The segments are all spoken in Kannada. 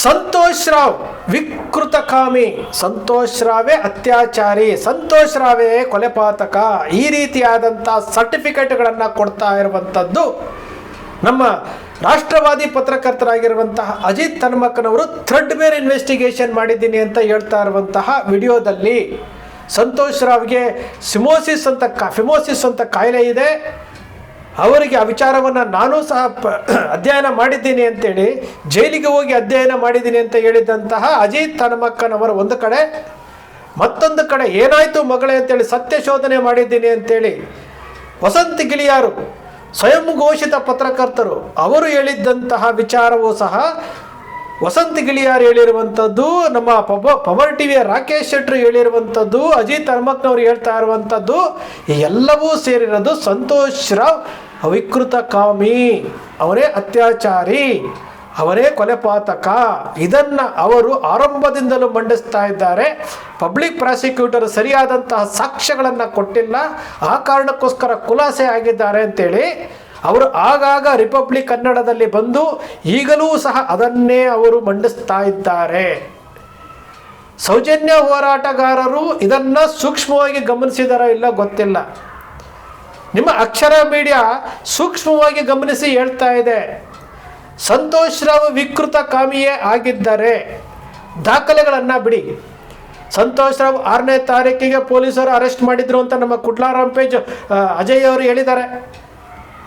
ಸಂತೋಷ್ ರಾವ್ ವಿಕೃತ ಕಾಮಿ ಸಂತೋಷ್ ರಾವೇ ಅತ್ಯಾಚಾರಿ. ಸಂತೋಷ್ ರಾವೇ ಕೊಲೆಪಾತಕ. ಈ ರೀತಿಯಾದಂಥ ಸರ್ಟಿಫಿಕೇಟ್ಗಳನ್ನು ಕೊಡ್ತಾ ಇರುವಂಥದ್ದು ನಮ್ಮ ರಾಷ್ಟ್ರವಾದಿ ಪತ್ರಕರ್ತರಾಗಿರುವಂತಹ ಅಜಿತ್ ತನ್ಮಕ್ಕನವರು ಥ್ರೆಡ್ ಬೇರ್ ಇನ್ವೆಸ್ಟಿಗೇಷನ್ ಮಾಡಿದ್ದೀನಿ ಅಂತ ಹೇಳ್ತಾ ಇರುವಂತಹ ವಿಡಿಯೋದಲ್ಲಿ ಸಂತೋಷ್ ರಾವ್ಗೆ ಸಿಮೋಸಿಸ್ ಅಂತ ಕಾ, ಫಿಮೋಸಿಸ್ ಅಂತ ಕಾಯಿಲೆ ಇದೆ. ಅವರಿಗೆ ಆ ವಿಚಾರವನ್ನು ನಾನು ಸಹ ಅಧ್ಯಯನ ಮಾಡಿದ್ದೀನಿ ಅಂತೇಳಿ, ಜೈಲಿಗೆ ಹೋಗಿ ಅಧ್ಯಯನ ಮಾಡಿದ್ದೀನಿ ಅಂತ ಹೇಳಿದಂತಹ ಅಜಿತ್ ತನಮಕ್ಕನವರ ಒಂದು ಕಡೆ, ಮತ್ತೊಂದು ಕಡೆ, ಏನಾಯಿತು ಮಗಳೇ ಅಂತೇಳಿ ಸತ್ಯ ಶೋಧನೆ ಮಾಡಿದ್ದೀನಿ ಅಂತೇಳಿ, ವಸಂತ ಗಿಳಿಯಾರು, ಸ್ವಯಂ ಘೋಷಿತ ಪತ್ರಕರ್ತರು, ಅವರು ಹೇಳಿದ್ದಂತಹ ವಿಚಾರವೂ ಸಹ ವಸಂತ ಗಿಳಿಯಾರ್ ಹೇಳಿರುವಂಥದ್ದು ನಮ್ಮ ಪಬ, ಪವರ್ ಟಿವಿಯ ರಾಕೇಶ್ ಶೆಟ್ರು ಹೇಳಿರುವಂಥದ್ದು ಅಜಿತ್ ಅರ್ಮಕ್ನವ್ರು ಹೇಳ್ತಾ ಇರುವಂಥದ್ದು ಎಲ್ಲವೂ ಸೇರಿರೋದು ಸಂತೋಷ್ ರಾವ್ ಅವಿಕೃತ ಕಾಮಿ, ಅವರೇ ಅತ್ಯಾಚಾರಿ, ಅವರೇ ಕೊಲೆಪಾತಕ ಇದನ್ನ ಅವರು ಆರಂಭದಿಂದಲೂ ಮಂಡಿಸ್ತಾ ಇದ್ದಾರೆ. ಪಬ್ಲಿಕ್ ಪ್ರಾಸಿಕ್ಯೂಟರ್ ಸರಿಯಾದಂತಹ ಸಾಕ್ಷ್ಯಗಳನ್ನು ಕೊಟ್ಟಿಲ್ಲ. ಆ ಕಾರಣಕ್ಕೋಸ್ಕರ ಖುಲಾಸೆ ಆಗಿದ್ದಾರೆ ಅಂತೇಳಿ ಅವರು ಆಗಾಗ ರಿಪಬ್ಲಿಕ್ ಕನ್ನಡದಲ್ಲಿ ಬಂದು ಈಗಲೂ ಸಹ ಅದನ್ನೇ ಅವರು ಮಂಡಿಸ್ತಾ ಇದ್ದಾರೆ. ಸೌಜನ್ಯ ಹೋರಾಟಗಾರರು ಇದನ್ನ ಸೂಕ್ಷ್ಮವಾಗಿ ಗಮನಿಸಿದಾರೋ ಇಲ್ಲ ಗೊತ್ತಿಲ್ಲ. ನಿಮ್ಮ ಅಕ್ಷರ ಮೀಡಿಯಾ ಸೂಕ್ಷ್ಮವಾಗಿ ಗಮನಿಸಿ ಹೇಳ್ತಾ ಇದೆ. ಸಂತೋಷ್ ರಾವ್ ವಿಕೃತ ಕಾಮಿಯೇ ಆಗಿದ್ದಾರೆ. ದಾಖಲೆಗಳನ್ನು ಬಿಡಿ. ಸಂತೋಷ್ ರಾವ್ ಆರನೇ ತಾರೀಕಿಗೆ ಪೊಲೀಸರು ಅರೆಸ್ಟ್ ಮಾಡಿದ್ರು ಅಂತ ನಮ್ಮ ಕುಡ್ಲಾರಾಮ್ ಪೇಜ್ ಅಜಯ್ ಅವರು ಹೇಳಿದ್ದಾರೆ.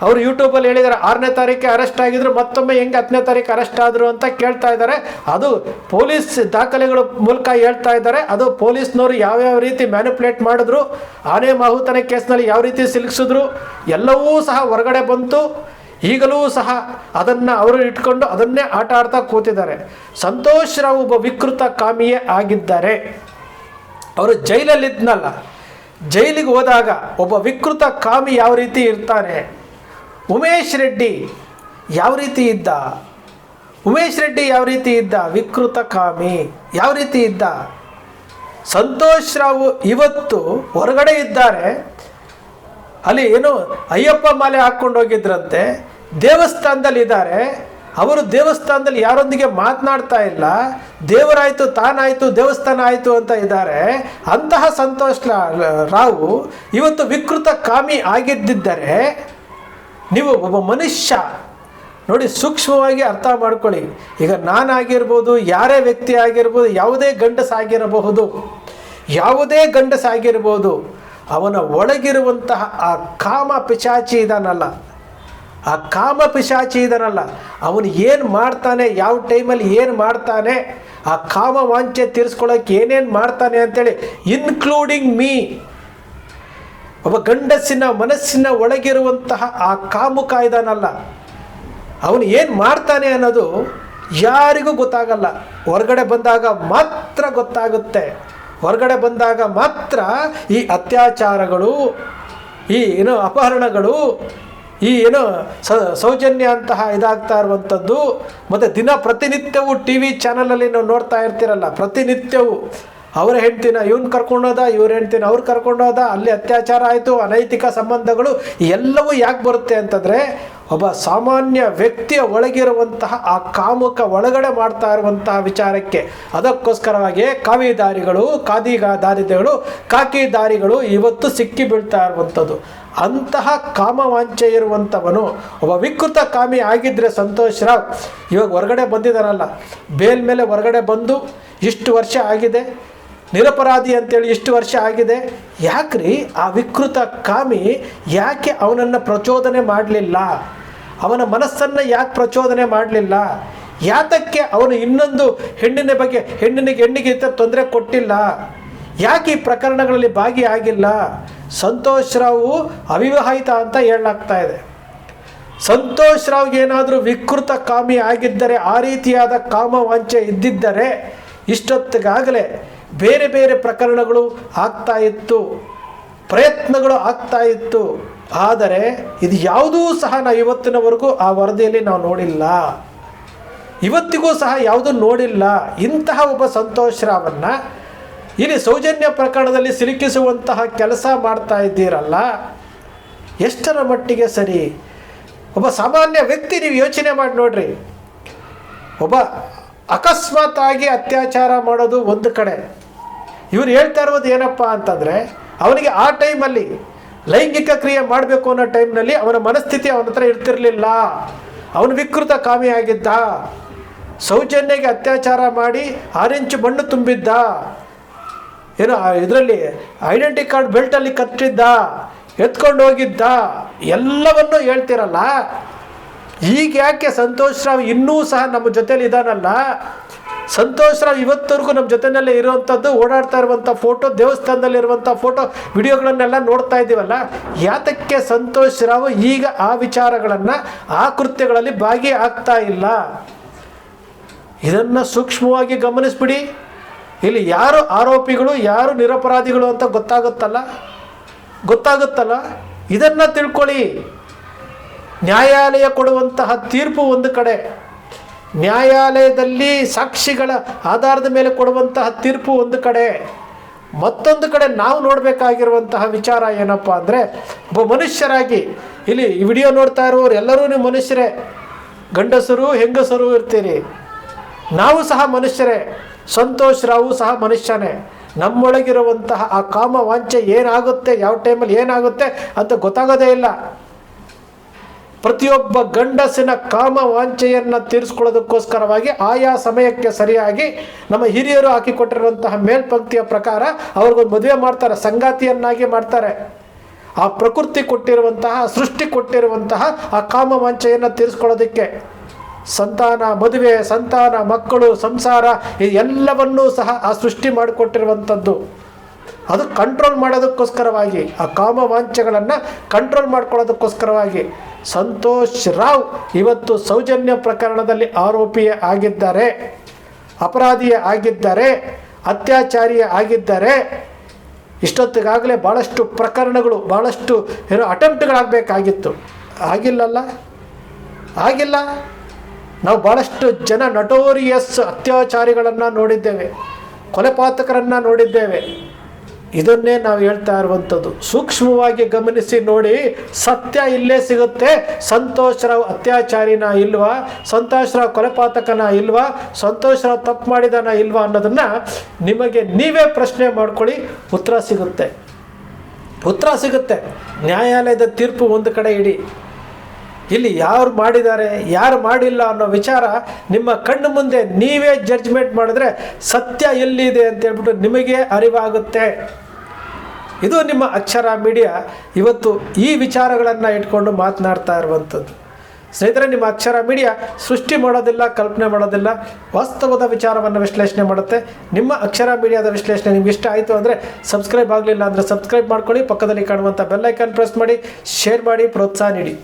ಅವರು ಯೂಟ್ಯೂಬಲ್ಲಿ ಹೇಳಿದ್ದಾರೆ ಆರನೇ ತಾರೀಕೇ ಅರೆಸ್ಟ್ ಆಗಿದ್ರು, ಮತ್ತೊಮ್ಮೆ ಹೆಂಗೆ ಹತ್ತನೇ ತಾರೀಕು ಅರೆಸ್ಟ್ ಆದರು ಅಂತ ಕೇಳ್ತಾ ಇದ್ದಾರೆ. ಅದು ಪೊಲೀಸ್ ದಾಖಲೆಗಳ ಮೂಲಕ ಹೇಳ್ತಾ ಇದ್ದಾರೆ. ಅದು ಪೊಲೀಸ್ನವರು ಯಾವ್ಯಾವ ರೀತಿ ಮ್ಯಾನಿಪುಲೇಟ್ ಮಾಡಿದ್ರು, ಆನೆ ಮಾಹುತನ ಕೇಸ್ನಲ್ಲಿ ಯಾವ ರೀತಿ ಸಿಲುಕಿಸಿದ್ರು, ಎಲ್ಲವೂ ಸಹ ಹೊರಗಡೆ ಬಂತು. ಈಗಲೂ ಸಹ ಅದನ್ನು ಅವರು ಇಟ್ಕೊಂಡು ಅದನ್ನೇ ಆಟ ಆಡ್ತಾ ಕೂತಿದ್ದಾರೆ. ಸಂತೋಷ್ ರಾವ್ ಒಬ್ಬ ವಿಕೃತ ಕಾಮಿಯೇ ಆಗಿದ್ದಾರೆ. ಅವರು ಜೈಲಲ್ಲಿದ್ದನಲ್ಲ ಜೈಲಿಗೆ ಹೋದಾಗ ಒಬ್ಬ ವಿಕೃತ ಕಾಮಿ ಯಾವ ರೀತಿ ಇರ್ತಾನೆ? ಉಮೇಶ್ ರೆಡ್ಡಿ ಯಾವ ರೀತಿ ಇದ್ದ? ಉಮೇಶ್ ರೆಡ್ಡಿ ಯಾವ ರೀತಿ ಇದ್ದ? ವಿಕೃತ ಕಾಮಿ ಯಾವ ರೀತಿ ಇದ್ದ? ಸಂತೋಷ್ ರಾವ್ ಇವತ್ತು ಹೊರಗಡೆ ಇದ್ದಾರೆ. ಅಲ್ಲಿ ಏನು ಅಯ್ಯಪ್ಪ ಮಾಲೆ ಹಾಕ್ಕೊಂಡು ಹೋಗಿದ್ರಂತೆ. ದೇವಸ್ಥಾನದಲ್ಲಿ ಇದ್ದಾರೆ. ಅವರು ದೇವಸ್ಥಾನದಲ್ಲಿ ಯಾರೊಂದಿಗೆ ಮಾತನಾಡ್ತಾ ಇಲ್ಲ. ದೇವರಾಯಿತು, ತಾನಾಯಿತು, ದೇವಸ್ಥಾನ ಆಯಿತು ಅಂತ ಇದ್ದಾರೆ. ಅಂತಹ ಸಂತೋಷ್ ರಾವು ಇವತ್ತು ವಿಕೃತ ಕಾಮಿ ಆಗಿದ್ದಿದ್ದರೆ ನೀವು ಒಬ್ಬ ಮನುಷ್ಯ. ನೋಡಿ, ಸೂಕ್ಷ್ಮವಾಗಿ ಅರ್ಥ ಮಾಡ್ಕೊಳ್ಳಿ. ಈಗ ನಾನಾಗಿರ್ಬೋದು, ಯಾರೇ ವ್ಯಕ್ತಿ ಆಗಿರ್ಬೋದು, ಯಾವುದೇ ಗಂಡಸಾಗಿರಬಹುದು ಯಾವುದೇ ಗಂಡಸಾಗಿರ್ಬೋದು ಅವನ ಒಳಗಿರುವಂತಹ ಆ ಕಾಮ ಪಿಶಾಚಿ ಇದಾನಲ್ಲ. ಆ ಕಾಮ ಪಿಶಾಚಿ ಇದನಲ್ಲ. ಅವನು ಏನು ಮಾಡ್ತಾನೆ, ಯಾವ ಟೈಮಲ್ಲಿ ಏನು ಮಾಡ್ತಾನೆ, ಆ ಕಾಮ ವಾಂಚೆ ತೀರಿಸ್ಕೊಳ್ಳೋಕೆ ಏನೇನು ಮಾಡ್ತಾನೆ ಅಂತೇಳಿ ಇನ್ಕ್ಲೂಡಿಂಗ್ ಮೀ ಒಬ್ಬ ಗಂಡಸಿನ ಮನಸ್ಸಿನ ಒಳಗಿರುವಂತಹ ಆ ಕಾಮುಕ ಇದಾನಲ್ಲ ಅವನು ಏನು ಮಾಡ್ತಾನೆ ಅನ್ನೋದು ಯಾರಿಗೂ ಗೊತ್ತಾಗಲ್ಲ. ಹೊರಗಡೆ ಬಂದಾಗ ಮಾತ್ರ ಗೊತ್ತಾಗುತ್ತೆ. ಹೊರಗಡೆ ಬಂದಾಗ ಮಾತ್ರ ಈ ಅತ್ಯಾಚಾರಗಳು, ಈ ಏನು ಅಪಹರಣಗಳು, ಈ ಏನು ಸ ಸೌಜನ್ಯ ಅಂತಹ ಇದಾಗ್ತಾ ಇರುವಂಥದ್ದು. ಮತ್ತು ದಿನ ಪ್ರತಿನಿತ್ಯವೂ ಟಿ ವಿ ಚಾನಲಲ್ಲಿ ನಾವು ನೋಡ್ತಾ ಇರ್ತೀರಲ್ಲ, ಪ್ರತಿನಿತ್ಯವೂ ಅವರ ಹೆಂಡ್ತಿನ ಇವನ್ ಕರ್ಕೊಂಡೋದ, ಇವ್ರ ಹೆಂಡ್ತಿನ ಅವ್ರು ಕರ್ಕೊಂಡೋದ, ಅಲ್ಲಿ ಅತ್ಯಾಚಾರ ಆಯಿತು, ಅನೈತಿಕ ಸಂಬಂಧಗಳು ಎಲ್ಲವೂ ಯಾಕೆ ಬರುತ್ತೆ ಅಂತಂದರೆ ಒಬ್ಬ ಸಾಮಾನ್ಯ ವ್ಯಕ್ತಿಯ ಒಳಗಿರುವಂತಹ ಆ ಕಾಮುಕ ಒಳಗಡೆ ಮಾಡ್ತಾ ಇರುವಂತಹ ವಿಚಾರಕ್ಕೆ. ಅದಕ್ಕೋಸ್ಕರವಾಗಿ ಕಾವಿದಾರಿಗಳು ಕಾದಿಗ ದಾರಿದೆಗಳು, ಕಾಕಿ ದಾರಿಗಳು ಇವತ್ತು ಸಿಕ್ಕಿ ಬೀಳ್ತಾ ಇರುವಂಥದ್ದು. ಅಂತಹ ಕಾಮವಾಂಛೆ ಇರುವಂಥವನು ಒಬ್ಬ ವಿಕೃತ ಕಾಮಿ ಆಗಿದ್ದರೆ ಸಂತೋಷ್. ರಾವ್ ಇವಾಗ ಹೊರಗಡೆ ಬಂದಿದ್ದಾನಲ್ಲ ಬೇಲ್ ಮೇಲೆ ಹೊರಗಡೆ ಬಂದು ಇಷ್ಟು ವರ್ಷ ಆಗಿದೆ ನಿರಪರಾಧಿ ಅಂತೇಳಿ ಇಷ್ಟು ವರ್ಷ ಆಗಿದೆ? ಯಾಕ್ರಿ ಆ ವಿಕೃತ ಕಾಮಿ ಯಾಕೆ ಅವನನ್ನು ಪ್ರಚೋದನೆ ಮಾಡಲಿಲ್ಲ? ಅವನ ಮನಸ್ಸನ್ನು ಯಾಕೆ ಪ್ರಚೋದನೆ ಮಾಡಲಿಲ್ಲ? ಯಾತಕ್ಕೆ ಅವನು ಇನ್ನೊಂದು ಹೆಣ್ಣಿನ ಬಗ್ಗೆ ಹೆಣ್ಣಿನಿಗೆ ಹೆಣ್ಣಿಗೆ ಇಂಥ ತೊಂದರೆ ಕೊಟ್ಟಿಲ್ಲ? ಯಾಕೆ ಈ ಪ್ರಕರಣಗಳಲ್ಲಿ ಭಾಗಿಯಾಗಿಲ್ಲ? ಸಂತೋಷ್ ರಾವು ಅವಿವಾಹಿತ ಅಂತ ಹೇಳಲಾಗ್ತಾ ಇದೆ. ಸಂತೋಷ್ ರಾವ್ಗೆ ಏನಾದರೂ ವಿಕೃತ ಕಾಮಿ ಆಗಿದ್ದರೆ ಆ ರೀತಿಯಾದ ಕಾಮವಾಂಚೆ ಇದ್ದಿದ್ದರೆ ಇಷ್ಟೊತ್ತಿಗಾಗಲೇ ಬೇರೆ ಬೇರೆ ಪ್ರಕರಣಗಳು ಆಗ್ತಾ ಇತ್ತು, ಪ್ರಯತ್ನಗಳು ಆಗ್ತಾ ಇತ್ತು. ಆದರೆ ಇದು ಯಾವುದೂ ಸಹ ನಾವು ಇವತ್ತಿನವರೆಗೂ ಆ ವರದಿಯಲ್ಲಿ ನಾವು ನೋಡಿಲ್ಲ. ಇವತ್ತಿಗೂ ಸಹ ಯಾವುದು ನೋಡಿಲ್ಲ. ಇಂತಹ ಒಬ್ಬ ಸಂತೋಷ್ ರಾವನ್ನ ಇಲ್ಲಿ ಸೌಜನ್ಯ ಪ್ರಕರಣದಲ್ಲಿ ಸಿಲುಕಿಸುವಂತಹ ಕೆಲಸ ಮಾಡ್ತಾ ಇದ್ದೀರಲ್ಲ, ಎಷ್ಟರ ಮಟ್ಟಿಗೆ ಸರಿ? ಒಬ್ಬ ಸಾಮಾನ್ಯ ವ್ಯಕ್ತಿ ನೀವು ಯೋಚನೆ ಮಾಡಿ ನೋಡ್ರಿ. ಒಬ್ಬ ಅಕಸ್ಮಾತ್ ಆಗಿ ಅತ್ಯಾಚಾರ ಮಾಡೋದು ಒಂದು ಕಡೆ. ಇವ್ರು ಹೇಳ್ತಾ ಇರೋದು ಏನಪ್ಪ ಅಂತಂದರೆ, ಅವನಿಗೆ ಆ ಟೈಮಲ್ಲಿ ಲೈಂಗಿಕ ಕ್ರಿಯೆ ಮಾಡಬೇಕು ಅನ್ನೋ ಟೈಮ್ನಲ್ಲಿ ಅವನ ಮನಸ್ಥಿತಿ ಅವನ ಹತ್ರ ಇರ್ತಿರಲಿಲ್ಲ. ಅವನು ವಿಕೃತ ಕಾಮಿಯಾಗಿದ್ದ ಸೌಜನ್ಯಗೆ ಅತ್ಯಾಚಾರ ಮಾಡಿ ಆರೆಂಚು ಮಣ್ಣು ತುಂಬಿದ್ದ. ಏನೋ ಇದರಲ್ಲಿ ಐಡೆಂಟಿ ಕಾರ್ಡ್ ಬೆಲ್ಟಲ್ಲಿ ಕಟ್ಟಿದ್ದ, ಎತ್ಕೊಂಡು ಹೋಗಿದ್ದ. ಎಲ್ಲವನ್ನೂ ಹೇಳ್ತಿರಲ್ಲ. ಈಗ ಯಾಕೆ ಸಂತೋಷ್ ರಾವ್ ಇನ್ನೂ ಸಹ ನಮ್ಮ ಜೊತೇಲಿ ಇದಾನಲ್ಲ? ಸಂತೋಷ್ ರಾವ್ ಇವತ್ತವರೆಗೂ ನಮ್ಮ ಜೊತೆಯಲ್ಲೇ ಇರುವಂಥದ್ದು ಓಡಾಡ್ತಾ ಇರುವಂಥ ಫೋಟೋ ದೇವಸ್ಥಾನದಲ್ಲಿ ಇರುವಂಥ ಫೋಟೋ ವಿಡಿಯೋಗಳನ್ನೆಲ್ಲ ನೋಡ್ತಾ ಇದ್ದೀವಲ್ಲ, ಯಾತಕ್ಕೆ ಸಂತೋಷ್ ರಾವ್ ಈಗ ಆ ವಿಚಾರಗಳನ್ನು, ಆ ಕೃತ್ಯಗಳಲ್ಲಿ ಭಾಗಿ ಆಗ್ತಾ ಇಲ್ಲ. ಇದನ್ನು ಸೂಕ್ಷ್ಮವಾಗಿ ಗಮನಿಸ್ಬಿಡಿ. ಇಲ್ಲಿ ಯಾರು ಆರೋಪಿಗಳು, ಯಾರು ನಿರಪರಾಧಿಗಳು ಅಂತ ಗೊತ್ತಾಗುತ್ತಲ್ಲ? ಗೊತ್ತಾಗುತ್ತಲ್ಲ? ಇದನ್ನು ತಿಳ್ಕೊಳ್ಳಿ. ನ್ಯಾಯಾಲಯ ಕೊಡುವಂತಹ ತೀರ್ಪು ಒಂದು ಕಡೆ. ನ್ಯಾಯಾಲಯದಲ್ಲಿ ಸಾಕ್ಷಿಗಳ ಆಧಾರದ ಮೇಲೆ ಕೊಡುವಂತಹ ತೀರ್ಪು ಒಂದು ಕಡೆ, ಮತ್ತೊಂದು ಕಡೆ ನಾವು ನೋಡಬೇಕಾಗಿರುವಂತಹ ವಿಚಾರ ಏನಪ್ಪ ಅಂದರೆ, ಒಬ್ಬ ಮನುಷ್ಯರಾಗಿ, ಇಲ್ಲಿ ಈ ವಿಡಿಯೋ ನೋಡ್ತಾ ಇರುವವರು ಎಲ್ಲರೂ ನೀವು ಮನುಷ್ಯರೇ, ಗಂಡಸರು, ಹೆಂಗಸರು ಇರ್ತೀರಿ. ನಾವು ಸಹ ಮನುಷ್ಯರೇ, ಸಂತೋಷ್ ರಾವು ಸಹ ಮನುಷ್ಯನೇ. ನಮ್ಮೊಳಗಿರುವಂತಹ ಆ ಕಾಮ ವಾಂಚೆ ಏನಾಗುತ್ತೆ, ಯಾವ ಟೈಮಲ್ಲಿ ಏನಾಗುತ್ತೆ ಅಂತ ಗೊತ್ತಾಗೋದೇ ಇಲ್ಲ. ಪ್ರತಿಯೊಬ್ಬ ಗಂಡಸಿನ ಕಾಮ ವಾಂಛೆಯನ್ನು ತೀರಿಸ್ಕೊಳ್ಳೋದಕ್ಕೋಸ್ಕರವಾಗಿ ಆಯಾ ಸಮಯಕ್ಕೆ ಸರಿಯಾಗಿ ನಮ್ಮ ಹಿರಿಯರು ಹಾಕಿಕೊಟ್ಟಿರುವಂತಹ ಮೇಲ್ಪಂಕ್ತಿಯ ಪ್ರಕಾರ ಅವ್ರಿಗೊಂದು ಮದುವೆ ಮಾಡ್ತಾರೆ, ಸಂಗಾತಿಯನ್ನಾಗಿ ಮಾಡ್ತಾರೆ. ಆ ಪ್ರಕೃತಿ ಕೊಟ್ಟಿರುವಂತಹ ಸೃಷ್ಟಿ ಕೊಟ್ಟಿರುವಂತಹ ಆ ಕಾಮ ವಾಂಛೆಯನ್ನು ತೀರಿಸ್ಕೊಳ್ಳೋದಕ್ಕೆ ಸಂತಾನ, ಮದುವೆ, ಸಂತಾನ, ಮಕ್ಕಳು, ಸಂಸಾರ ಎಲ್ಲವನ್ನೂ ಸಹ ಆ ಸೃಷ್ಟಿ ಮಾಡಿಕೊಟ್ಟಿರುವಂಥದ್ದು. ಅದು ಕಂಟ್ರೋಲ್ ಮಾಡೋದಕ್ಕೋಸ್ಕರವಾಗಿ, ಆ ಕಾಮ ವಾಂಛೆಗಳನ್ನು ಕಂಟ್ರೋಲ್ ಮಾಡ್ಕೊಳ್ಳೋದಕ್ಕೋಸ್ಕರವಾಗಿ. ಸಂತೋಷ್ ರಾವ್ ಇವತ್ತು ಸೌಜನ್ಯ ಪ್ರಕರಣದಲ್ಲಿ ಆರೋಪಿಯೇ ಆಗಿದ್ದಾರೆ, ಅಪರಾಧಿಯೇ ಆಗಿದ್ದಾರೆ, ಅತ್ಯಾಚಾರಿಯೇ ಆಗಿದ್ದಾರೆ. ಇಷ್ಟೊತ್ತಿಗಾಗಲೇ ಭಾಳಷ್ಟು ಪ್ರಕರಣಗಳು ಭಾಳಷ್ಟು ಏನೋ ಅಟೆಂಪ್ಟ್ಗಳಾಗಬೇಕಾಗಿತ್ತು. ಆಗಿಲ್ಲಲ್ಲ? ಆಗಿಲ್ಲ. ನಾವು ಭಾಳಷ್ಟು ಜನ ನಟೋರಿಯಸ್ ಅತ್ಯಾಚಾರಿಗಳನ್ನು ನೋಡಿದ್ದೇವೆ, ಕೊಲೆಪಾತಕರನ್ನು ನೋಡಿದ್ದೇವೆ. ಇದನ್ನೇ ನಾವು ಹೇಳ್ತಾ ಇರುವಂಥದ್ದು. ಸೂಕ್ಷ್ಮವಾಗಿ ಗಮನಿಸಿ ನೋಡಿ, ಸತ್ಯ ಇಲ್ಲೇ ಸಿಗುತ್ತೆ. ಸಂತೋಷರಾವ್ ಅತ್ಯಾಚಾರಿನ ಇಲ್ವಾ? ಸಂತೋಷರಾವ್ ಕೊಲೆಪಾತಕನ ಇಲ್ವಾ? ಸಂತೋಷರಾವ್ ತಪ್ಪು ಮಾಡಿದನ ಇಲ್ವಾ ಅನ್ನೋದನ್ನು ನಿಮಗೆ ನೀವೇ ಪ್ರಶ್ನೆ ಮಾಡ್ಕೊಳ್ಳಿ. ಉತ್ತರ ಸಿಗುತ್ತೆ. ಉತ್ತರ ಸಿಗುತ್ತೆ. ನ್ಯಾಯಾಲಯದ ತೀರ್ಪು ಒಂದು ಕಡೆ ಇಡಿ. ಇಲ್ಲಿ ಯಾರು ಮಾಡಿದ್ದಾರೆ, ಯಾರು ಮಾಡಿಲ್ಲ ಅನ್ನೋ ವಿಚಾರ ನಿಮ್ಮ ಕಣ್ಣು ಮುಂದೆ ನೀವೇ ಜಡ್ಜ್ಮೆಂಟ್ ಮಾಡಿದ್ರೆ ಸತ್ಯ ಎಲ್ಲಿದೆ ಅಂತ ಹೇಳ್ಬಿಟ್ಟು ನಿಮಗೆ ಅರಿವಾಗುತ್ತೆ. ಇದು ನಿಮ್ಮ ಅಕ್ಷರ ಮೀಡಿಯಾ. ಇವತ್ತು ಈ ವಿಚಾರಗಳನ್ನು ಇಟ್ಕೊಂಡು ಮಾತನಾಡ್ತಾ ಇರುವಂಥದ್ದು. ಸ್ನೇಹಿತರೆ, ನಿಮ್ಮ ಅಕ್ಷರ ಮೀಡಿಯಾ ಸೃಷ್ಟಿ ಮಾಡೋದಿಲ್ಲ, ಕಲ್ಪನೆ ಮಾಡೋದಿಲ್ಲ, ವಾಸ್ತವದ ವಿಚಾರವನ್ನು ವಿಶ್ಲೇಷಣೆ ಮಾಡುತ್ತೆ. ನಿಮ್ಮ ಅಕ್ಷರ ಮೀಡಿಯಾದ ವಿಶ್ಲೇಷಣೆ ನಿಮ್ಗೆ ಇಷ್ಟ ಆಯಿತು ಅಂದರೆ ಸಬ್ಸ್ಕ್ರೈಬ್ ಆಗಲಿಲ್ಲ ಅಂದರೆ ಸಬ್ಸ್ಕ್ರೈಬ್ ಮಾಡ್ಕೊಳ್ಳಿ, ಪಕ್ಕದಲ್ಲಿ ಕಾಣುವಂಥ ಬೆಲ್ಲೈಕನ್ ಪ್ರೆಸ್ ಮಾಡಿ, ಶೇರ್ ಮಾಡಿ, ಪ್ರೋತ್ಸಾಹ ನೀಡಿ.